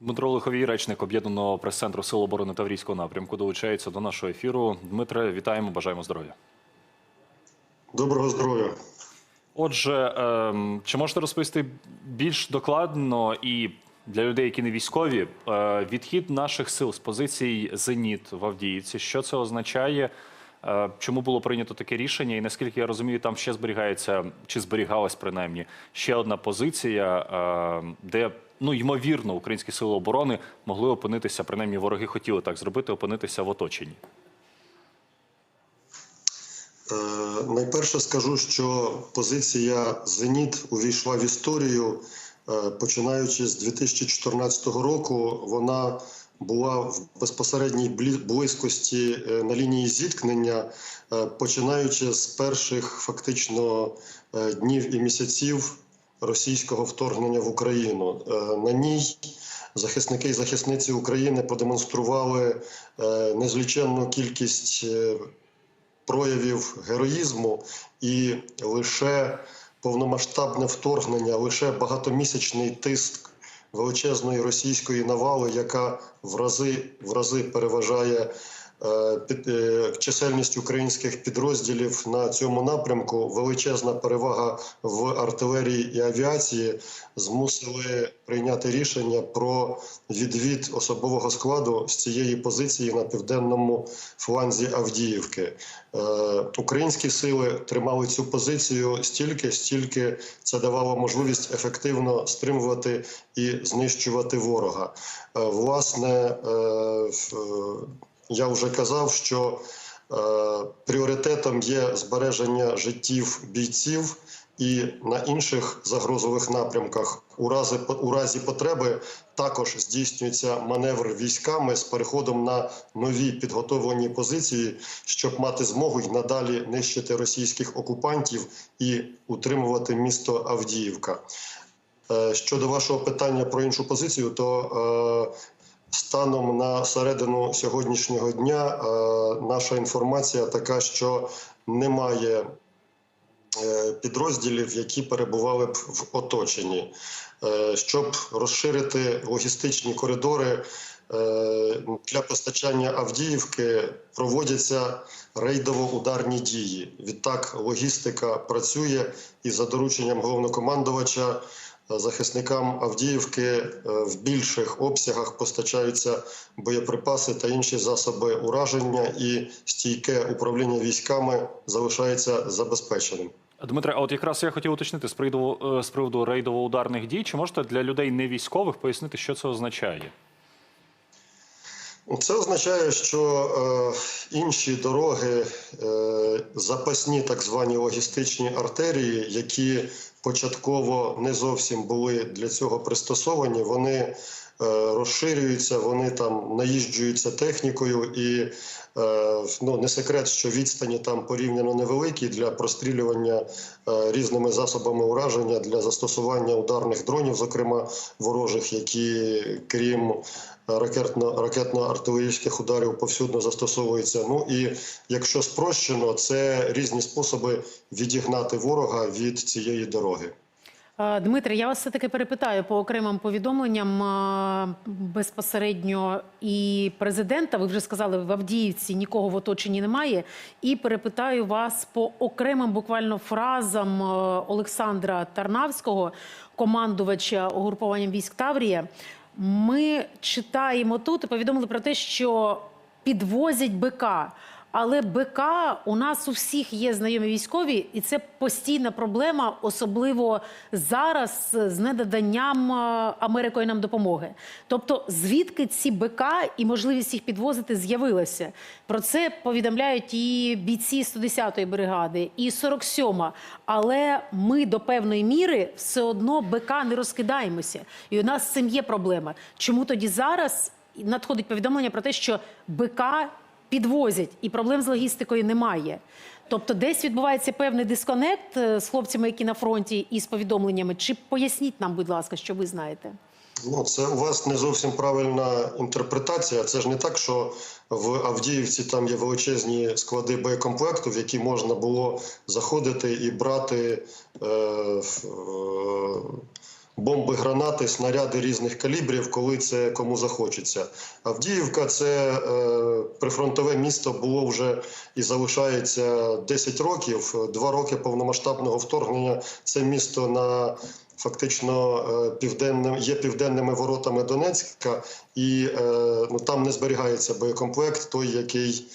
Дмитро Лиховій, речник об'єднаного прес-центру Сил оборони Таврійського напрямку, долучається до нашого ефіру. Дмитре, вітаємо, бажаємо здоров'я. Доброго здоров'я. Отже, ем, чи можете розповісти більш докладно і для людей, які не військові, е, відхід наших сил з позицій Зеніт в Авдіївці? Що це означає? Е, Чому було прийнято таке рішення? І наскільки я розумію, там ще зберігається чи зберігалась принаймні ще одна позиція, е, де ну ймовірно українські сили оборони могли опинитися, принаймні вороги хотіли так зробити, опинитися в оточенні. Е, найперше скажу, що позиція Зеніт увійшла в історію. Е, починаючи з 2014 року, вона була в безпосередній близькості е, на лінії зіткнення, е, починаючи з перших фактично днів і місяців російського вторгнення в Україну. Е, На ній захисники і захисниці України продемонстрували е, незліченну кількість е, проявів героїзму, і лише повномасштабне вторгнення, лише багатомісячний тиск величезної російської навали, яка в рази, в рази переважає чисельність українських підрозділів на цьому напрямку, величезна перевага в артилерії і авіації змусили прийняти рішення про відвід особового складу з цієї позиції на південному фланзі Авдіївки. Е, Українські сили тримали цю позицію стільки, стільки це давало можливість ефективно стримувати і знищувати ворога. Е, Власне, е, я вже казав, що е, пріоритетом є збереження життів бійців. І на інших загрозових напрямках у разі у разі потреби також здійснюється маневр військами з переходом на нові підготовлені позиції, щоб мати змогу й надалі нищити російських окупантів і утримувати місто Авдіївка. Е, Щодо вашого питання про іншу позицію, то е, станом на середину сьогоднішнього дня е, наша інформація така, що немає е, підрозділів, які перебували б в оточенні, Е, щоб розширити логістичні коридори. Для постачання Авдіївки проводяться рейдово-ударні дії. Відтак логістика працює і за дорученням головнокомандувача захисникам Авдіївки е, в більших обсягах постачаються боєприпаси та інші засоби ураження, і стійке управління військами залишається забезпеченим. Дмитре, а от якраз я хотів уточнити з приводу, е, з приводу рейдово-ударних дій. Чи можете для людей не військових пояснити, що це означає? Це означає, що е, інші дороги, е, запасні так звані логістичні артерії, які початково не зовсім були для цього пристосовані, вони розширюються, вони там наїжджуються технікою, і е, ну не секрет, що відстані там порівняно невеликі для прострілювання е, різними засобами ураження для застосування ударних дронів, зокрема ворожих, які крім ракетно ракетно-артилерійських ударів повсюдно застосовується. Ну і якщо спрощено, це різні способи відігнати ворога від цієї дороги. Е, Дмитре, я вас все-таки перепитаю по окремим повідомленням е, безпосередньо і президента. Ви вже сказали, в Авдіївці нікого в оточенні немає. І перепитаю вас по окремим буквально фразам е, Олександра Тарнавського, командувача угрупованням військ Таврія. Ми читаємо тут і повідомили про те, що підвозять БК. Але БК у нас у всіх є знайомі військові, і це постійна проблема, особливо зараз з недаданням е, Америкою нам допомоги. Тобто, звідки ці БК і можливість їх підвозити з'явилася? Про це повідомляють і бійці 110-ї бригади, і 47-ма. Але ми до певної міри все одно БК не розкидаємося. І у нас з цим є проблема. Чому тоді зараз надходить повідомлення про те, що БК підвозять, і проблем з логістикою немає. Тобто, десь відбувається певний дисконект е, з хлопцями, які на фронті, і з повідомленнями. Чи поясніть нам, будь ласка, що ви знаєте? Ну, це у вас не зовсім правильна інтерпретація. Це ж не так, що в Авдіївці там є величезні склади боєкомплекту, в які можна було заходити і брати е, е, бомби, гранати, снаряди різних калібрів, коли це кому захочеться. Авдіївка це е, прифронтове місто було вже і залишається 10 років. Два роки повномасштабного вторгнення. Це місто на фактично е, південним є південними воротами Донецька, і е, ну там не зберігається боєкомплект, той який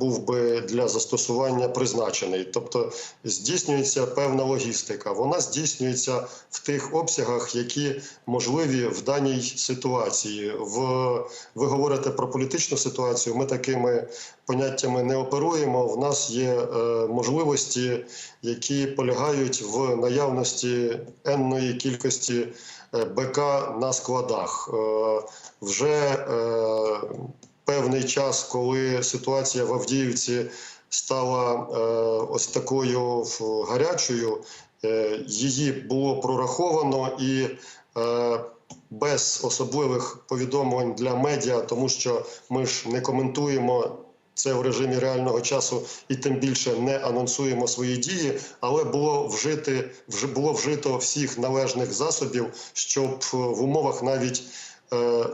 був би для застосування призначений. Тобто здійснюється певна логістика. Вона здійснюється в тих обсягах, які можливі в даній ситуації. В ви говорите про політичну ситуацію. Ми такими поняттями не оперуємо. В нас є е, можливості, які полягають в наявності енної кількості е, БК на складах. Е, вже е, певний час, коли ситуація в Авдіївці стала е, ось такою гарячою, е, її було прораховано і е, без особливих повідомлень для медіа, тому що ми ж не коментуємо. Це в режимі реального часу і тим більше не анонсуємо свої дії, але було вжити вже було вжито всіх належних засобів, щоб в умовах навіть е,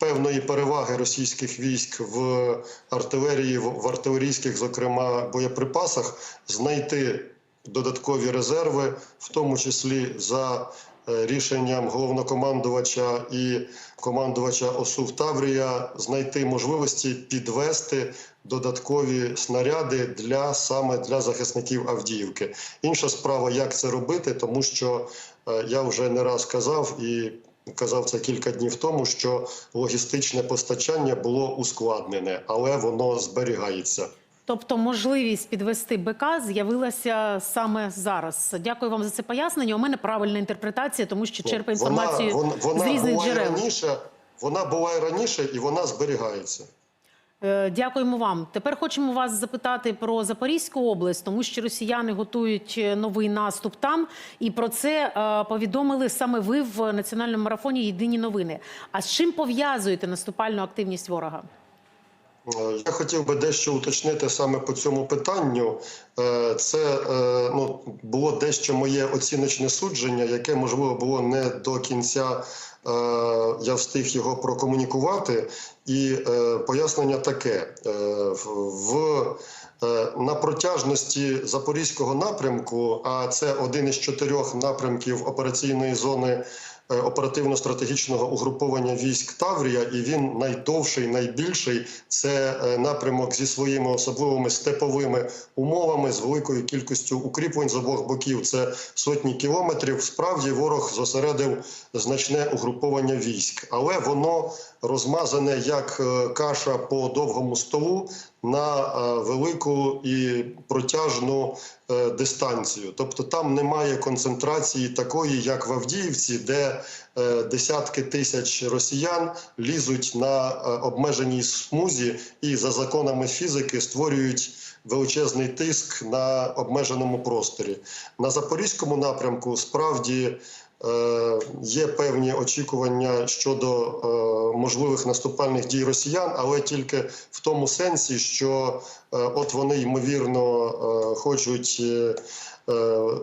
певної переваги російських військ в артилерії, в, в артилерійських, зокрема, боєприпасах, знайти додаткові резерви, в тому числі за е, рішенням головнокомандувача і командувача ОСУВ Таврія, знайти можливості підвести додаткові снаряди для саме для захисників Авдіївки. Інша справа, як це робити, тому що е, я вже не раз казав і казав це кілька днів тому, що логістичне постачання було ускладнене, але воно зберігається. Тобто можливість підвести БК з'явилася саме зараз. Дякую вам за це пояснення. У мене правильна інтерпретація, тому що черпає інформацію вона, вона, з різних була джерел. раніше. Вона була і раніше, і вона зберігається. Е, Дякуємо вам. Тепер хочемо вас запитати про Запорізьку область, тому що росіяни готують е, новий наступ там, і про це е, повідомили саме ви в національному марафоні Єдині новини. А з чим пов'язуєте наступальну активність ворога? Е, Я хотів би дещо уточнити саме по цьому питанню. Е, Це е, ну, було дещо моє оціночне судження, яке можливо було не до кінця. Я встиг його прокомунікувати, і пояснення таке: в на протяжності запорізького напрямку, а це один із чотирьох напрямків операційної зони оперативно-стратегічного угруповання військ Таврія, і він найдовший, найбільший. Це е, напрямок зі своїми особливими степовими умовами, з великою кількістю укріплень з обох боків. Це сотні кілометрів. Справді ворог зосередив значне угруповання військ, але воно розмазане як е, каша по довгому столу на е, велику і протяжну е, дистанцію. Тобто там немає концентрації такої, як в Авдіївці, де е, десятки тисяч росіян лізуть на обмеженій смузі і за законами фізики створюють величезний тиск на обмеженому просторі. На запорізькому напрямку справді. Е, Є певні очікування щодо е, можливих наступальних дій росіян, але тільки в тому сенсі, що е, от вони ймовірно хочуть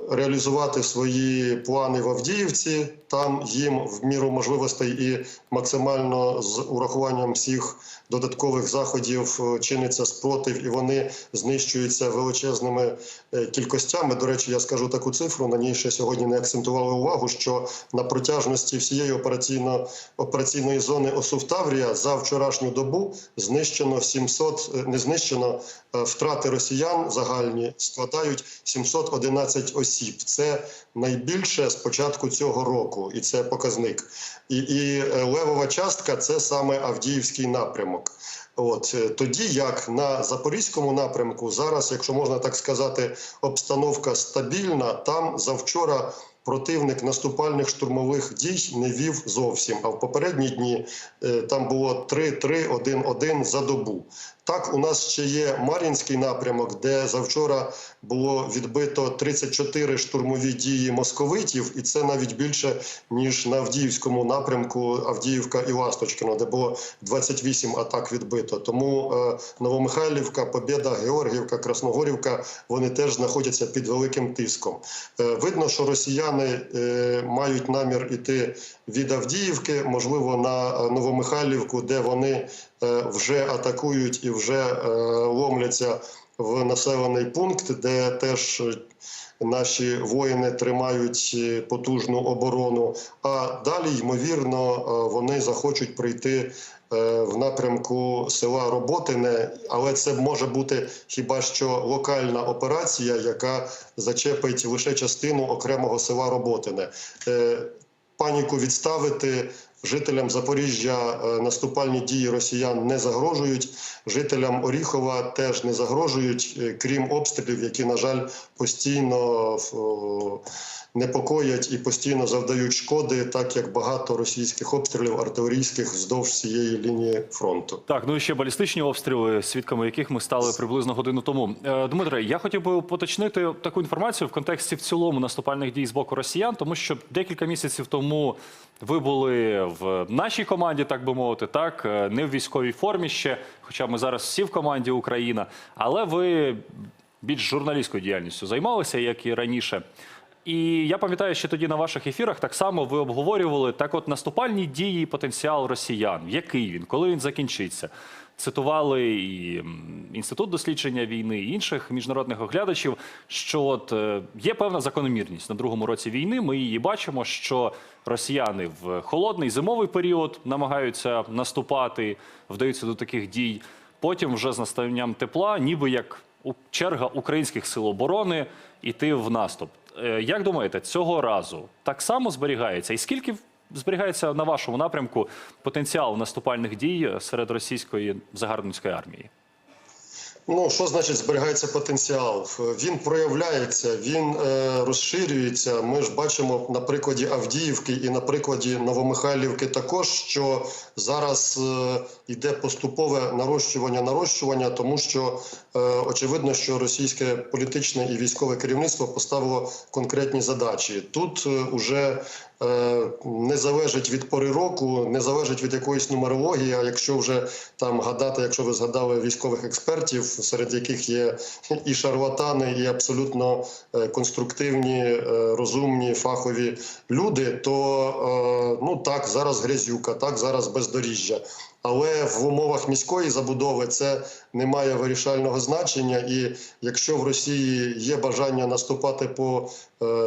реалізувати свої плани в Авдіївці. Там їм в міру можливостей і максимально з урахуванням всіх додаткових заходів е, чиниться спротив, і вони знищуються величезними е, кількостями. До речі, я скажу таку цифру. На ній ще сьогодні не акцентували увагу, що на протяжності всієї операційно операційної зони ОСУВ Таврія за вчорашню добу знищено 700, е, не знищено втрати росіян загальні складають 711 осіб. Це найбільше з початку цього року, і це показник. І, і левова частка це саме Авдіївський напрямок. От е, тоді, як на запорізькому напрямку, зараз, якщо можна так сказати, обстановка стабільна. Там завчора противник наступальних штурмових дій не вів зовсім. А в попередні дні е, там було 3-3-1-1 за добу. Так, у нас ще є Мар'їнський напрямок, де завчора було відбито 34 штурмові дії московитів, і це навіть більше ніж на Авдіївському напрямку Авдіївка і Ласточкино, де було 28 атак відбито. Тому е, Новомихайлівка, Побєда, Георгіївка, Красногорівка вони теж знаходяться під великим тиском. Е, видно, що росіяни е, мають намір іти від Авдіївки, можливо, на е, Новомихайлівку, де вони вже атакують і вже е, ломляться в населений пункт, де теж е, наші воїни тримають е, потужну оборону. А далі, ймовірно, е, вони захочуть прийти е, в напрямку села Роботине, але це може бути хіба що локальна операція, яка зачепить лише частину окремого села Роботине. Е, Паніку відставити жителям Запоріжжя е, наступальні дії росіян не загрожують. Жителям Оріхова теж не загрожують, е, крім обстрілів, які, на жаль, постійно непокоять і постійно завдають шкоди, так як багато російських обстрілів артилерійських вздовж цієї лінії фронту. Так, ну і ще балістичні обстріли, свідками яких ми стали приблизно годину тому. Е, Дмитре, я хотів би поточнити таку інформацію в контексті в цілому наступальних дій з боку росіян, тому що декілька місяців тому ви були в нашій команді, так би мовити, так е, не в військовій формі ще, хоча ми зараз всі в команді Україна, але ви більш журналістською діяльністю займалися, як і раніше. І я пам'ятаю, що тоді на ваших ефірах так само ви обговорювали так, от наступальні дії, і потенціал росіян. Який він, коли він закінчиться? Цитували і інститут дослідження війни, і інших міжнародних оглядачів, що от е, є певна закономірність на другому році війни. Ми її бачимо, що росіяни в холодний зимовий період намагаються наступати, вдаються до таких дій. Потім, вже з настанням тепла, ніби як черга українських сил оборони йти в наступ. Е, Як думаєте, цього разу так само зберігається? І скільки зберігається на вашому напрямку потенціал наступальних дій серед російської загарбницької армії? Ну, що значить зберігається потенціал? Він проявляється, він е, розширюється. Ми ж бачимо на прикладі Авдіївки і на прикладі Новомихайлівки також, що зараз е, йде поступове нарощування, нарощування, тому що е, очевидно, що російське політичне і військове керівництво поставило конкретні задачі. Тут е, уже е, не залежить від пори року, не залежить від якоїсь нумерології. А якщо вже там гадати, якщо ви згадали військових експертів, серед яких є і шарлатани, і абсолютно е, конструктивні, е, розумні, фахові люди, то е, ну так зараз грязюка, так зараз бездоріжжя. Але в умовах міської забудови це не має вирішального значення. І якщо в Росії є бажання наступати по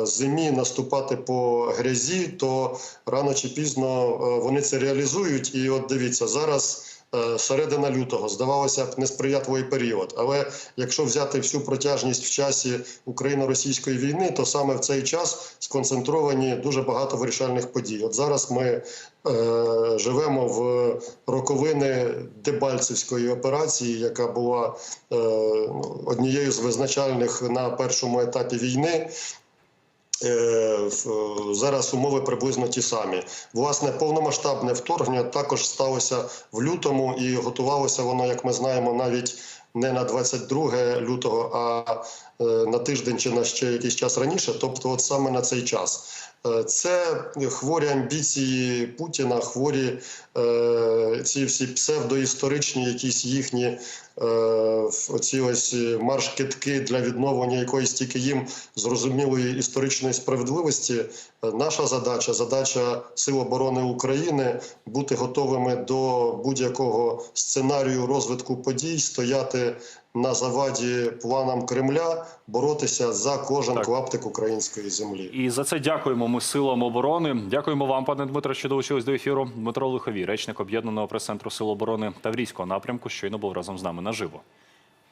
зимі, наступати по грязі, то рано чи пізно вони це реалізують. І от дивіться, зараз середина лютого здавалося б несприятливий період. Але якщо взяти всю протяжність в часі україно-російської війни, то саме в цей час сконцентровані дуже багато вирішальних подій. От зараз ми е, живемо в роковини Дебальцевської операції, яка була е, ну, однією з визначальних на першому етапі війни. Е, Зараз умови приблизно ті самі. Власне, повномасштабне вторгнення також сталося в лютому, і готувалося воно, як ми знаємо, навіть не на 22 лютого, а на тиждень чи на ще якийсь час раніше, тобто, от саме на цей час. Е, Це хворі амбіції Путіна, хворі е, ці всі псевдоісторичні, якісь їхні е, оці ось марш-китки для відновлення якоїсь тільки їм зрозумілої історичної справедливості. Е, Наша задача, задача Сил оборони України бути готовими до будь-якого сценарію розвитку подій, стояти на заваді планам Кремля, боротися за кожен Так. клаптик української землі. І за це дякуємо ми силам оборони. Дякуємо вам, пане Дмитро, що долучились до ефіру. Дмитро Лиховій, речник об'єднаного прес-центру Сил оборони Таврійського напрямку, щойно був разом з нами наживо.